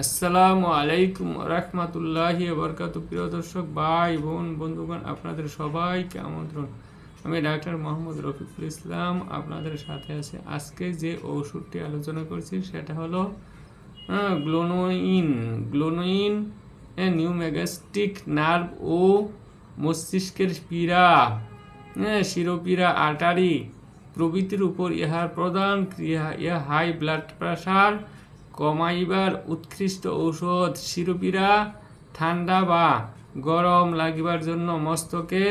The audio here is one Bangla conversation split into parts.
আসসালামু আলাইকুম রহমতুল্লাহি বরকাত প্রিয় দর্শক, ভাই, বোন, বন্ধুগণ, আপনাদের সবাইকে আমন্ত্রণ। আমি ডাক্তার মোহাম্মদ রফিকুল ইসলাম, আপনাদের সাথে আছে। আজকে যে ওষুধটি আলোচনা করছি সেটা হলো গ্লোনোইন। গ্লোনোইন নিউ মেগাস্টিক নার্ভ ও মস্তিষ্কের পীড়া শিরোপীড়া আর্টারি প্রভৃতির উপর ইহার প্রধান ক্রিয়া ইহা হাই ব্লাড প্রেশার কমাইবার উৎকৃষ্ট ঔষধ শিরোপীড়া ঠান্ডা বা গরম লাগিবার জন্য মস্তকে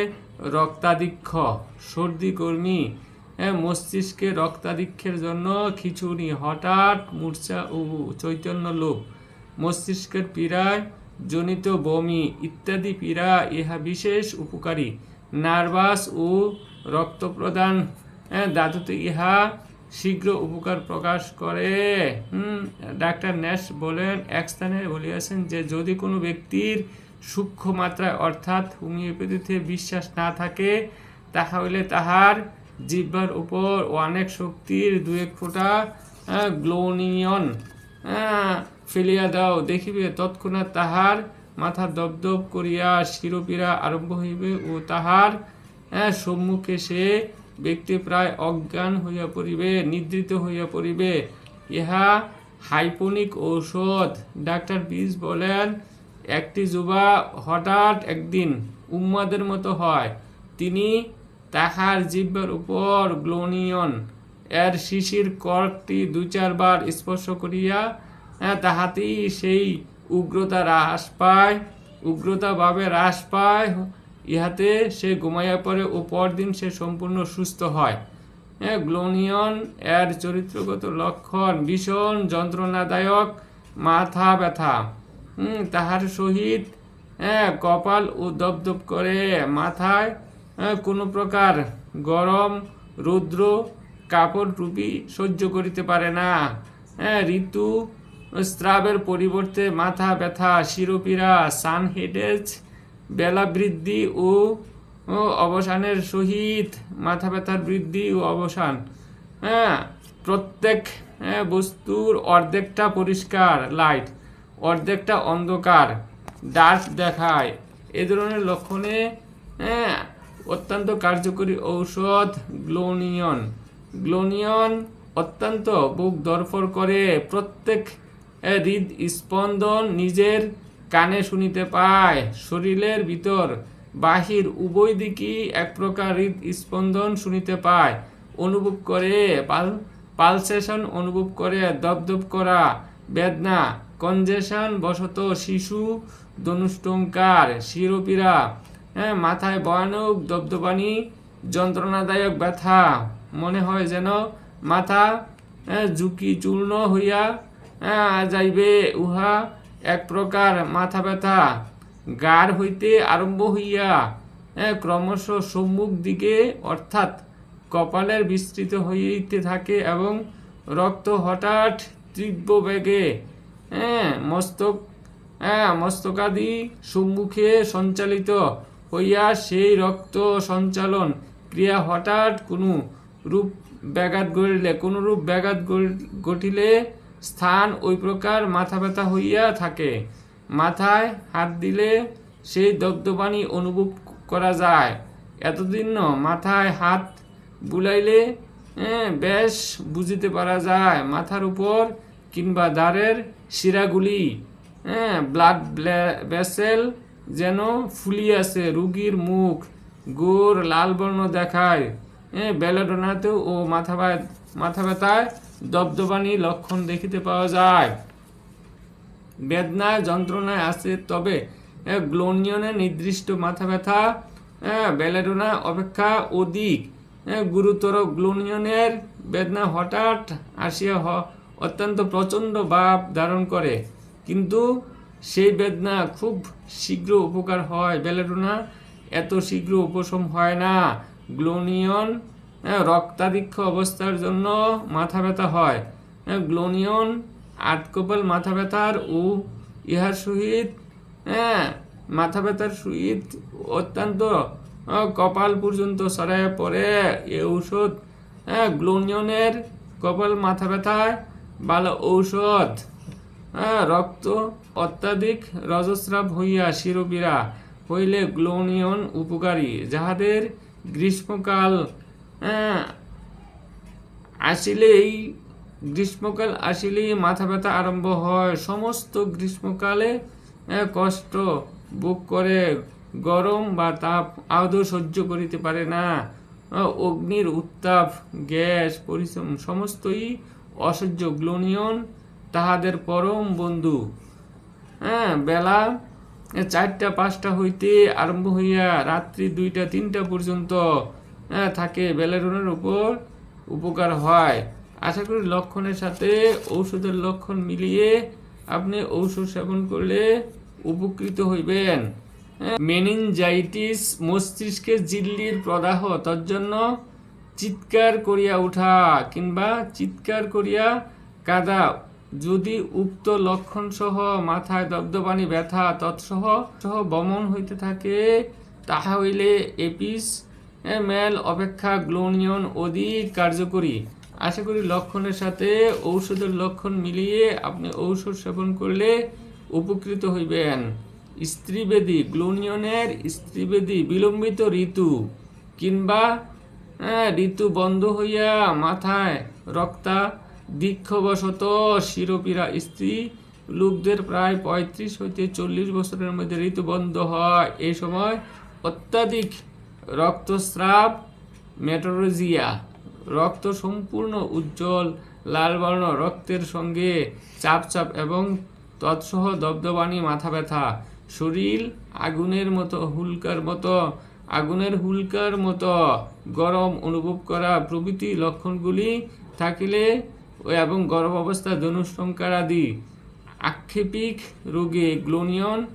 রক্তাধিক্য সর্দি কর্মী হ্যাঁ, মস্তিষ্কে রক্তাধিক্যের জন্য খিচুড়ি হঠাৎ মূর্ছা ও চৈতন্য লোভ। মস্তিষ্কের পীড়ায় জনিত বমি ইত্যাদি পীড়া ইহা বিশেষ উপকারী। নার্ভাস ও রক্ত প্রদান ধাতুতে ইহা শীঘ্র উপকার প্রকাশ করে। ডাক্তার ন্যাশ বলেন, এক স্থানে বলিয়াছেন যে, যদি কোনো ব্যক্তির সূক্ষ্ম মাত্রায় অর্থাৎ হোমিওপ্যাথিতে বিশ্বাস না থাকে তাহা হইলে তাহার জিহ্বার উপর অনেক শক্তির দু এক ফোঁটা গ্লোনিয়ন ফেলিয়া দাও। দেখিবে তৎক্ষণাৎ তাহার মাথা দপদপ করিয়া শিরোপীড়া আরম্ভ হইবে ও তাহার সম্মুখে সে ব্যক্তি প্রায় অজ্ঞান হইয়া পড়িবে, নিদ্রিত হইয়া পড়িবে। ইহা হাইপোনিক ঔষধ। ডাক্তার বিজ বলেন একটি যুবা হঠাৎ একদিন উম্মাদের মতো হয়। তিনি তাহার জিহ্বার উপর গ্লোনিয়ন এর শিশির কর্কটি দুই চারবার স্পর্শ করিয়া হ্যাঁ, তাহাতেই সেই উগ্রতা হ্রাস পায় উগ্রতা ভাবে হ্রাস পায়। ইহাতে সে ঘুমাইয়া পড়ে ও পরদিন সে সম্পূর্ণ সুস্থ হ্যাঁ। গ্লোনিয়ন এর চরিত্রগত লক্ষণ ভীষণ যন্ত্রণাদায়ক মাথা ব্যথা তাহার সহিত হ্যাঁ কপাল ও দপদপ করে মাথায় হ্যাঁ, কোনো প্রকার গরম রৌদ্র কাপড় টুপি সহ্য করিতে পারে না। হ্যাঁ ঋতু স্রাবের পরিবর্তে মাথা ব্যথা শিরোপীড়া সান হেডেজ বেলা বৃদ্ধি ও ও অবসানের সহিত মাথা ব্যথার বৃদ্ধি ও অবসান। হ্যাঁ প্রত্যেক হ্যাঁ, বস্তুর অর্ধেকটা পরিষ্কার লাইট অর্ধেকটা অন্ধকার ডার্ক দেখায়। এ ধরনের লক্ষণে হ্যাঁ অত্যন্ত কার্যকরী ঔষধ গ্লোনিয়ন। গ্লোনিয়ন অত্যন্ত বুক দরফর করে প্রত্যেক হৃদ স্পন্দন নিজের কানে শুনিতে পায় শরীরের ভিতর বাহির উভয় দিকই এক প্রকার হৃদ স্পন্দন শুনিতে পায়। অনুভব করে পাল পালসেশন অনুভব করে দপদপ করা বেদনা কনজেশন বশত শিশু ধনুষ্টঙ্কার শিরোপীড়া হ্যাঁ মাথায় ভয়ানক দবদবানি যন্ত্রণাদায়ক ব্যথা মনে হয় যেন মাথা হ্যাঁ, ঝুঁকি চূর্ণ হইয়া হ্যাঁ, যাইবে উহা এক প্রকার মাথা ব্যথা গাঢ় হইতে আরম্ভ হইয়া হ্যাঁ, ক্রমশ সম্মুখ দিকে অর্থাৎ কপালের বিস্তৃত হইতে থাকে এবং রক্ত হঠাৎ তীব্র বেগে হ্যাঁ মস্তক হ্যাঁ মস্তকাদি সম্মুখে সঞ্চালিত হইয়া সেই রক্ত সঞ্চালন ক্রিয়া হঠাৎ কোনো রূপ ব্যাঘাত গড়িলে কোন রূপ ব্যাঘাত ঘটিলে স্থান ওই প্রকার মাথা ব্যথা হইয়া থাকে। মাথায় হাত দিলে সেই দগ্ধবাণী অনুভব করা যায়। এতদিন মাথায় হাত বুলাইলে বেশ বুঝিতে পারা যায় মাথার উপর কিংবা দাঁড়ের শিরাগুলি হ্যাঁ ব্লাড ভেসেল যেন ফুলিয়াছে রুগীর মুখ, গোর লাল বর্ণ দেখায়। হ্যাঁ বেলাডোনাতেও ও মাথা মাথা ব্যথায় দবদবানি লক্ষণ দেখিতে পাওয়া যায়। বেদনায় যন্ত্রণায় আছে তবে গ্লোনিয়নে নির্দিষ্ট মাথা ব্যথা বেলেডোনা অপেক্ষা অধিক। গুরুতর গ্লোনিয়নের বেদনা হঠাৎ আসিয়া অত্যন্ত প্রচণ্ড ভাব ধারণ করে। কিন্তু সেই বেদনা খুব শীঘ্র উপকার হয় বেলেডোনা এত শীঘ্র উপশম হয় না। গ্লোনিয়ন আহ, রক্তাধিক্য অবস্থার জন্য মাথা ব্যথা হয়। গ্লোনিয়ন আটকপাল মাথা ব্যথার ও ইহার সহিত হ্যাঁ মাথা ব্যথার সহিত অত্যন্ত কপাল পর্যন্ত সরাইয়া পড়ে এ ঔষধ হ্যাঁ গ্লোনিয়নের কপাল মাথা ব্যথায় ভালো ঔষধ হ্যাঁ, রক্ত অত্যাধিক রজস্রাব হইয়া শিরোপীড়া হইলে গ্লোনিয়ন উপকারী যাহাদের গ্রীষ্মকাল হ্যাঁ, আসিলেই গ্রীষ্মকাল আসিলেই মাথা ব্যথা আরম্ভ হয়। সমস্ত গ্রীষ্মকালে কষ্ট বুক করে। গরম বা তাপ আদৌ সহ্য করিতে পারে না। অগ্নির উত্তাপ, গ্যাস, পরিশ্রম সমস্তই অসহ্য, গ্লোনিয়ন তাহাদের পরম বন্ধু। হ্যাঁ বেলা চারটা, পাঁচটা হইতে আরম্ভ হইয়া রাত্রি দুইটা, তিনটা পর্যন্ত থাকে। বেলারুনের উপর উপকার হয়। আশা করি লক্ষণের সাথে ঔষধের লক্ষণ মিলিয়ে আপনি ঔষধ সেবন করলে উপকৃত হইবেন। মেনিনজাইটিস মস্তিষ্কে জিল্লির প্রদাহ, তার জন্য চিৎকার করিয়া উঠা কিংবা চিৎকার করিয়া কাদা। যদি উক্ত লক্ষণ সহ মাথায় দবদবানি ব্যথা, তৎসহ সহ বমন হইতে থাকে, তাহা হইলে এপিস মেল অপেক্ষা গ্লোনিয়ন অধিক কার্যকরী। আশা করি লক্ষণের সাথে ঔষধের লক্ষণ মিলিয়ে আপনি ঔষধ সেবন করলে উপকৃত হইবেন। স্ত্রীবেদী গ্লোনিয়নের স্ত্রীবেদী বিলম্বিত ঋতু কিংবা হ্যাঁ, ঋতু বন্ধ হইয়া মাথায় রক্তা দীক্ষবশত শিরোপীরা স্ত্রী লোকদের প্রায় পঁয়ত্রিশ হইতে চল্লিশ বছরের মধ্যে ঋতু বন্ধ হয়। এই সময় অত্যাধিক রক্তস্রাব মেটোরোজিয়া রক্ত সম্পূর্ণ উজ্জ্বল, লাল বর্ণ, রক্তের সঙ্গে চাপ চাপ এবং তৎসহ দবদবানি মাথা ব্যথা। শরীর আগুনের মতো, হুলকার মতো, আগুনের হুলকার মতো। গরম অনুভব করা প্রভৃতি লক্ষণগুলি থাকিলে এবং গর্ভ অবস্থা ধনুসংকার আদি। আক্ষেপিক রোগে গ্লোনিয়ন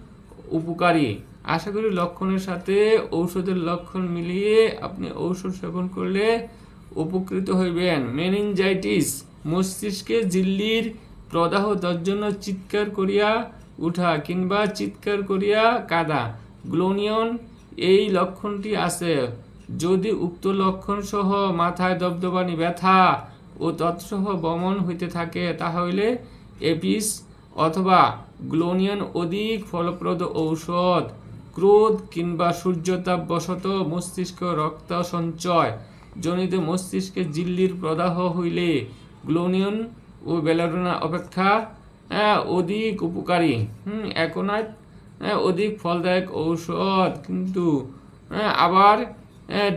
উপকারী। আশা করি লক্ষণের সাথে ঔষধের লক্ষণ মিলিয়ে আপনি ঔষধ সেবন করলে উপকৃত হইবেন মেনিনজাইটিস মস্তিষ্কে জিল্লির প্রদাহ তার জন্য চিৎকার করিয়া উঠা কিংবা চিৎকার করিয়া কাদা। গ্লোনিয়ন, এই লক্ষণটি আছে। যদি উক্ত লক্ষণ সহ মাথায় দবদবানি ব্যথা ও তৎসহ বমন হইতে থাকে তাহলে এপিস অথবা গ্লোনিয়ন অধিক ফলপ্রদ ঔষধ। ক্রোধ কিংবা সূর্যতাপ বশত মস্তিষ্ক রক্ত সঞ্চয়। জনিত মস্তিষ্কে জিল্লির প্রদাহ হইলে গ্লোনিয়ন ও বেলারোনা অপেক্ষা অধিক উপকারী। হ্যাঁ, অধিক ফলদায়ক ঔষধ। কিন্তু আবার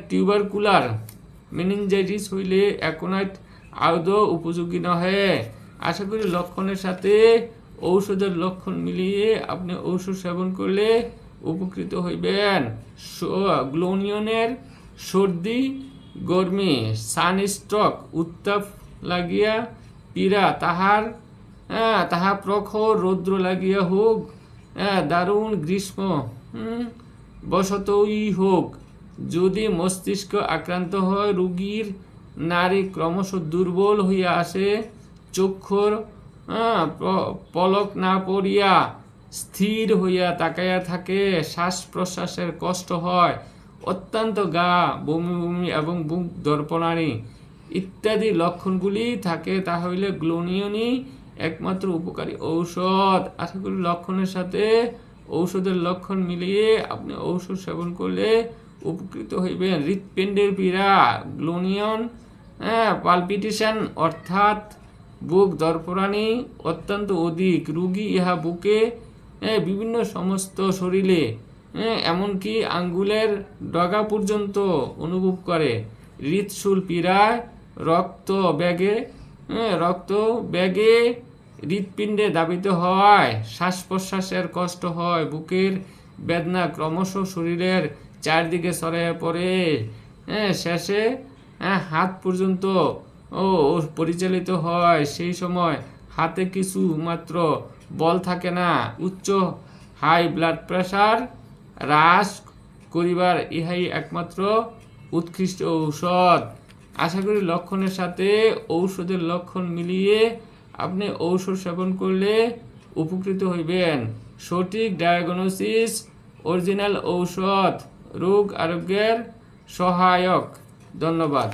টিউবারকুলার মেনিনজাইটিস হইলে একনাইট আদৌ উপযোগী নহে। আশা করি লক্ষণের সাথে ঔষধের লক্ষণ মিলিয়ে আপনি ঔষধ সেবন করলে উপকৃত হইবেন। গ্লোনিয়নের সর্দি গরমি সানস্ট্রক উত্তাপ লাগিয়া পীড়া তাহার হ্যাঁ, তাহা প্রখর রৌদ্র লাগিয়া হোক হ্যাঁ, দারুণ গ্রীষ্ম বসতই হোক। যদি মস্তিষ্ক আক্রান্ত হয় রোগীর নারী ক্রমশ দুর্বল হইয়া আসে চক্ষুর হ্যাঁ, পলক না পড়িয়া স্থির হইয়া তাকাইয়া থাকে শ্বাস প্রশ্বাসের কষ্ট হয় অত্যন্ত গা বমি বমি এবং বুক দর্পণানি ইত্যাদি লক্ষণগুলি থাকে তাহলে গ্লোনিয়নই একমাত্র উপকারী ঔষধ। আশা করি লক্ষণের সাথে ঔষধের লক্ষণ মিলিয়ে আপনি ঔষধ সেবন করলে উপকৃত হইবেন। হৃৎপিণ্ডের পীড়া গ্লোনিয়ন হ্যাঁ পালপিটেশন অর্থাৎ বুক দর্পণানি অত্যন্ত অধিক। রুগী ইহা বুকে হ্যাঁ, বিভিন্ন সমস্ত শরীরে এমনকি আঙ্গুলের ডগা পর্যন্ত অনুভব করে। হৃৎসুল পীড়ায় রক্ত ব্যাগে হ্যাঁ, রক্ত ব্যাগে হৃৎপিণ্ডে দাবিত হয় শ্বাস প্রশ্বাসের কষ্ট হয়। বুকের বেদনা ক্রমশ শরীরের চারদিকে ছড়িয়ে পড়ে। হ্যাঁ শেষে হ্যাঁ হাত পর্যন্ত ও পরিচালিত হয়। সেই সময় হাতে কিছু মাত্র বল থাকে না। উচ্চ হাই ব্লাড প্রেশার হ্রাস করিবার ইহাই একমাত্র উৎকৃষ্ট ঔষধ। আশা করি লক্ষণের সাথে ঔষধের লক্ষণ মিলিয়ে আপনি ঔষধ সেবন করলে উপকৃত হইবেন। সঠিক ডায়াগনোসিস, অরিজিনাল ঔষধ, রোগ আরোগ্যের সহায়ক। ধন্যবাদ।